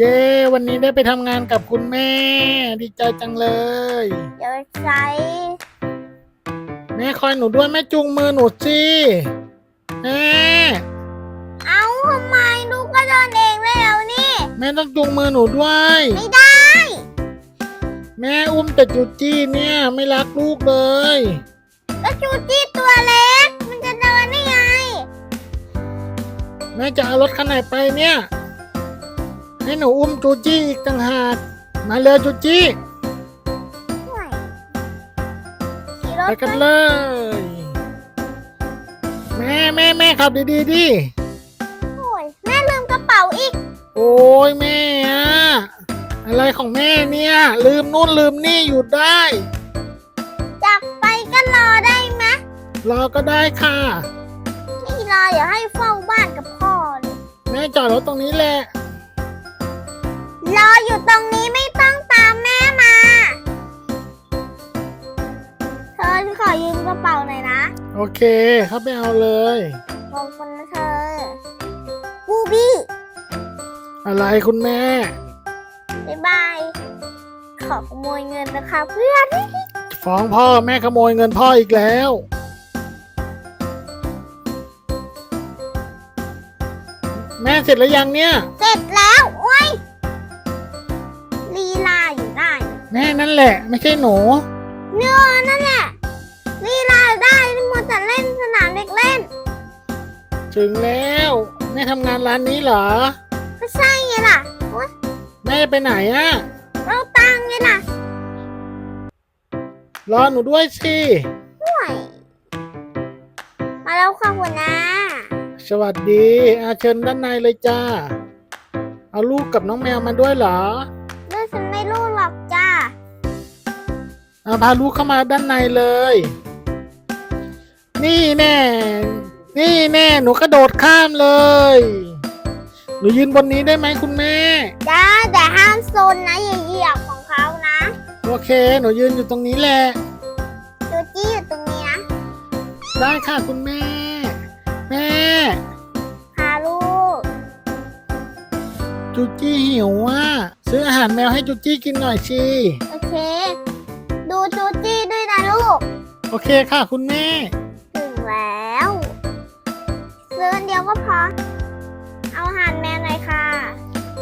เย้ วันนี้ได้ไปทำงานกับคุณแม่ ดีใจจังเลย เดี๋ยวใช้แม่คอยหนูด้วยแม่จูงมือหนูสิแม่เอ้าทำไมลูกก็เดินเองได้แล้วนี่ แม่ต้องจูงมือหนูด้วย ไม่ได้ แม่อุ้มแต่จูจี้เนี่ยไม่รักลูกเลย ก็จูจี้ตัวเล็ก มันจะเดินได้ไง แม่จะเอารถคันไหนไปเนี่ย ให้หนูอุ้มจูจี้อีกต่างหากมาเลยจูจี้ห่วยขี่รถไปกันเลย แม่แม่แม่ขับดีๆดิโอ้ยแม่ลืมกระเป๋าอีก โอ้ยแม่อะอะไรของแม่เนี่ย ลืมนู่นลืมนี่อยู่ได้จักไปก็รอได้ไหมรอก็ได้ค่ะ ไม่รออย่าให้เฝ้าบ้านกับพ่อเลยแม่จอดรถตรงนี้แหละ รออยู่ตรงนี้ไม่ต้องตามแม่มาเธอขอยืมกระเป๋าหน่อยนะโอเคเข้าไปเอาเลย ขอบคุณนะเธอบูบี้อะไรคุณแม่ บ๊ายบาย ขอขโมยเงินนะคะเพื่อน ฟ้องพ่อแม่ขโมยเงินพ่ออีกแล้ว แม่เสร็จแล้วยังเนี่ย เสร็จแล้วโอ้ย ลีลาอยู่ได้ แม่นั่นแหละ ไม่ใช่หนูเนื้อนั่นแหละลีลาได้มัวแต่เล่นสนามเด็กเล่น ถึงแล้วแม่ทำงานร้านนี้เหรอ ก็ใช่ไงล่ะโอ๊ยแม่ไปไหนอะเราตังค์ไงล่ะรอหนูด้วยสิห่วย มาแล้วค่ะหัวหน้า สวัสดีอาเชิญด้านในเลยจ้า เอาลูกกับน้องแมวมาด้วยเหรอ อาพาลูกเข้ามาด้านในเลย นี่แน่ นี่แน่ หนูกระโดดข้ามเลย หนูยืนบนนี้ได้ไหมคุณแม่จ้าแต่ห้ามโซนนะอย่าเหยียบของเขานะ โอเค หนูยืนอยู่ตรงนี้แหละจูจี้อยู่ตรงนี้นะ ได้ค่ะคุณแม่ แม่พาลูก จูจี้หิวอะซื้ออาหารแมวให้จูจี้กินหน่อยสิโอเค ดูจูจี้ด้วยนะลูก โอเคค่ะคุณแม่ ถึงแล้ว ซื้ออันเดียวก็พอ เอาอาหารแมวหน่อยค่ะ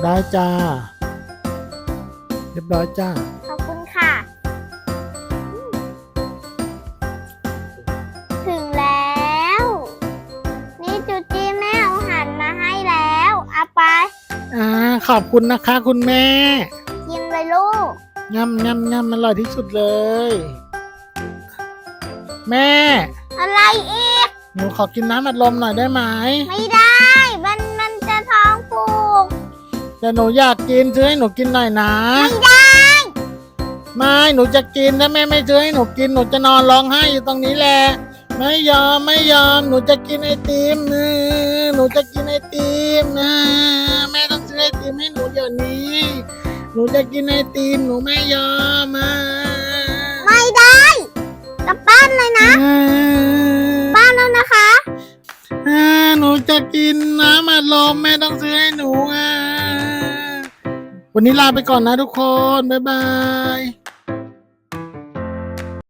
ได้จ้า เรียบร้อยจ้า ขอบคุณค่ะอืมถึงแล้ว นี่จูจี้แม่เอาอาหารมาให้แล้วเอาไป อ่า ขอบคุณนะคะคุณแม่กินเลยลู กยำยำยำอร่อยที่สุดเลย แม่ อะไรอีก หนูขอกินน้ำอัดลมหน่อยได้ไหม ไม่ได้ มันมันจะท้องผูก แต่หนูอยากกินซื้อให้หนูกินหน่อยนะ ไม่ได้ ไม่ หนูจะกินถ้าแม่ไม่ซื้อให้หนูกินหนูจะนอนร้องไห้อยู่ตรงนี้แหละ ไม่ยอมไม่ยอม หนูจะกินไอติมนะหนูจะกินไอติมนะแม่ต้องซื้อไอติมให้หนูเดี๋ยวนี้ หนูจะกินไอติมหนูไม่ยอมอะไม่ได้ กลับบ้านเลยนะ อ่าบ้านแล้วนะคะ อ่าหนูจะกินน้ำอัดลมแม่ต้องซื้อให้หนูอะวันนี้ลาไปก่อนนะทุกคน บ๊ายบาย